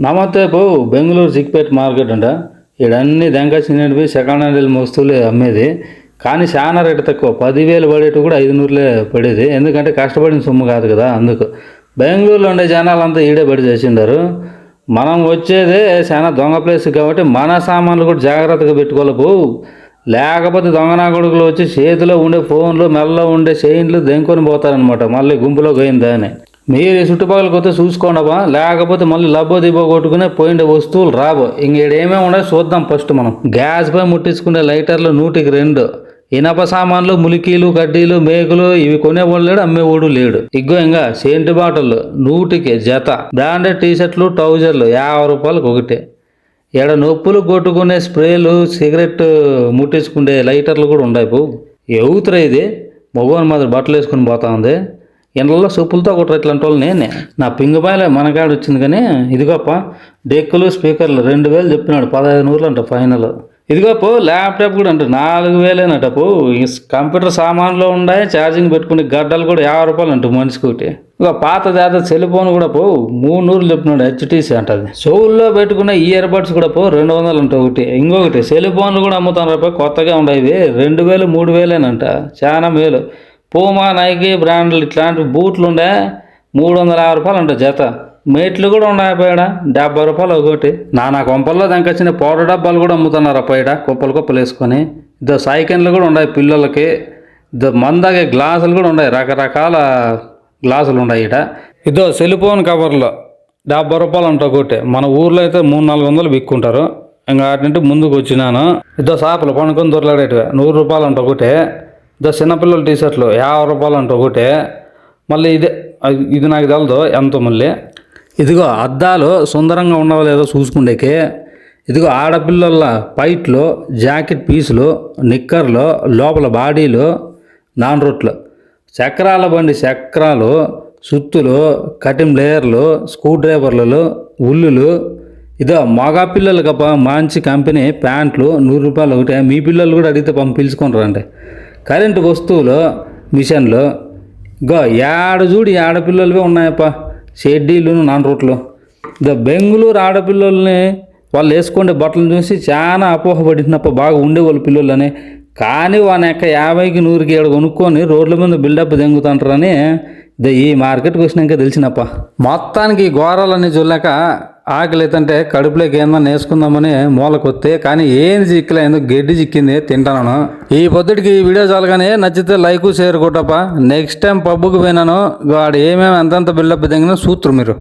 నమస్తే పో బెంగళూరు సిక్పేట్ మార్కెట్ అంట. ఈడన్నీ దెంక చిన్నవి సెకండ్ హ్యాండ్ వస్తువులే అమ్మేది. కానీ చాలా రేటు తక్కువ. పదివేలు పడేటి కూడా ఐదు నూరులే పడేది. ఎందుకంటే కష్టపడిన సొమ్ము కాదు కదా అందుకు. బెంగళూరులో ఉండే జనాలంతా ఈడే పడి చేసిండారు. మనం వచ్చేదే చాలా దొంగ ప్లేస్ కాబట్టి మన సామాన్లు కూడా జాగ్రత్తగా పెట్టుకోవాలి పో. లేకపోతే దొంగ కొడుకులు వచ్చి చేతిలో ఉండే ఫోన్లు మెల్ల ఉండే చైన్లు దెంకొని పోతారనమాట మళ్ళీ గుంపులో పోయిందా అని మీరు చుట్టుపక్కల కొత్త చూసుకోండబా లేకపోతే మళ్ళీ లబ్బో దిబ్బో కొట్టుకునే పోయిండే వస్తువులు రాబో ఇంక ఏమేమి ఉండవు చూద్దాం ఫస్ట్ మనం. గ్యాస్ పై ముట్టించుకునే లైటర్లు నూటికి రెండు. ఇనప సామాన్లు ములికీలు కడ్డీలు మేకులు ఇవి కొనేవాడు లేడు అమ్మేవాడు లేడు. ఇగ్గో ఇంకా సెంటు బాటిల్ నూటికి జత. బ్రాండెడ్ టీషర్ట్లు ట్రౌజర్లు యాభై రూపాయలకు ఒకటి. ఎడ నొప్పులు కొట్టుకునే స్ప్రేలు సిగరెట్ ముట్టించుకునే లైటర్లు కూడా ఉండవు పో. ఎవతురా ఇది? మగవాని మాదిరి బట్టలు వేసుకుని పోతా ఉంది ఎండల్లో సూపులతో కొట్టరు ఇట్లాంటి వాళ్ళు నేనే నా పింగబాయలే మనకాడ వచ్చింది కానీ ఇదిగోప డెక్కులు స్పీకర్లు రెండు వేలు చెప్పినాడు పదహైదు నూరులు అంట ఫైనల్. ఇదిగోపో ల్యాప్టాప్ కూడా అంట నాలుగు వేలేనటపు కంప్యూటర్ సామాన్లు ఉన్నాయి ఛార్జింగ్ పెట్టుకునే గడ్డలు కూడా యాభై రూపాయలు అంట మనిషికి ఒకటి. ఇక పాత దాత సెల్ ఫోన్ కూడా పో మూడు నూరులు చెప్పినాడు హెచ్టీసీ అంటది చెవుల్లో పెట్టుకున్న ఇయర్ బడ్స్ కూడా పో రెండు వందలు అంట ఒకటి. ఇంకొకటి సెల్ ఫోన్లు కూడా అమ్ముతాను రేపు కొత్తగా ఉండేవి రెండు వేలు మూడు వేలేనంట చాలా మేలు. పూమా నైకి బ్రాండ్లు ఇట్లాంటి బూట్లు ఉండే మూడు వందల యాభై రూపాయలు ఉంటాయి జత. మేట్లు కూడా ఉన్నాయి పైడ డెబ్బై రూపాయలు ఒకటి. నానా కొంపల్లో దానికి వచ్చిన పౌడర్ డబ్బాలు కూడా అమ్ముతున్నారు పైడ కుప్పలు కుప్పలు వేసుకొని. ఇదో సైకిన్లు కూడా ఉన్నాయి పిల్లలకి. ఇదో మందాగే గ్లాసులు కూడా ఉన్నాయి రకరకాల గ్లాసులు ఉన్నాయి ఇక్కడ ఇదో సెల్ ఫోన్ కవర్లు డెబ్బై రూపాయలు ఉంటాయి ఒకటి. మన ఊర్లో అయితే మూడు నాలుగు వందలు బిక్కుంటారు ఇంకా అటు నుండి ముందుకు వచ్చినాను. ఇదో చేపలు పనుకొని దొరలాడేటివి నూరు రూపాయలు ఉంటాయి ఒకటి. ఇదో చిన్నపిల్లల టీ షర్ట్లు యాభై రూపాయలు అంటే ఒకటే. మళ్ళీ ఇదే అది- ఇది నాకు తెలదు ఎంతో మళ్ళీ. ఇదిగో అద్దాలు సుందరంగా ఉండవో లేదో చూసుకుండేకి. ఇదిగో ఆడపిల్లల పైట్లు జాకెట్ పీసులు నిక్కర్లు లోపల బాడీలు నాన్ రొట్లు. చక్రాల బండి చక్రాలు సుత్తులు కటింగ్ లేయర్లు స్క్రూ డ్రైవర్లు ఉల్లులు. ఇదో మగ పిల్లలకప్ప మంచి కంపెనీ ప్యాంట్లు నూరు రూపాయలు ఒకటి. మీ పిల్లలు కూడా అడిగితే పంపి పిలుచుకుంటారండి కరెంటు వస్తువులు మిషన్లు గో ఏడ చూడు ఈ ఆడపిల్లలవే ఉన్నాయప్ప. షెడ్డీలు నాన్ రూట్లు ఇదో బెంగళూరు ఆడపిల్లల్ని వాళ్ళు వేసుకునే బట్టలు చూసి చాలా అపోహపడినప్ప బాగా ఉండేవాళ్ళు పిల్లలని. కానీ వాని యొక్క యాభైకి నూరుకి ఏడు కొనుక్కొని రోడ్ల మీద బిల్డప్ దెంగుతుంటారని ఇదో ఈ మార్కెట్కి వచ్చినాక తెలిసినప్ప. మొత్తానికి ఘోరాలన్నీ చూడలేక ఆకలి కడుపులోకి ఏందని వేసుకుందామని మూలకొత్తే కానీ ఏం చిక్కలేదు గడ్డి చిక్కింది తింటాను ఈ పొద్దుటికి ఈ వీడియో చాలగానే నచ్చితే లైక్ షేర్ కొట్టప్ప. నెక్స్ట్ టైం పబ్బుకు పోయినాను. వాడు ఏమేమి ఎంతెంత బిల్డప్ దిగినా సూత్రం మీరు.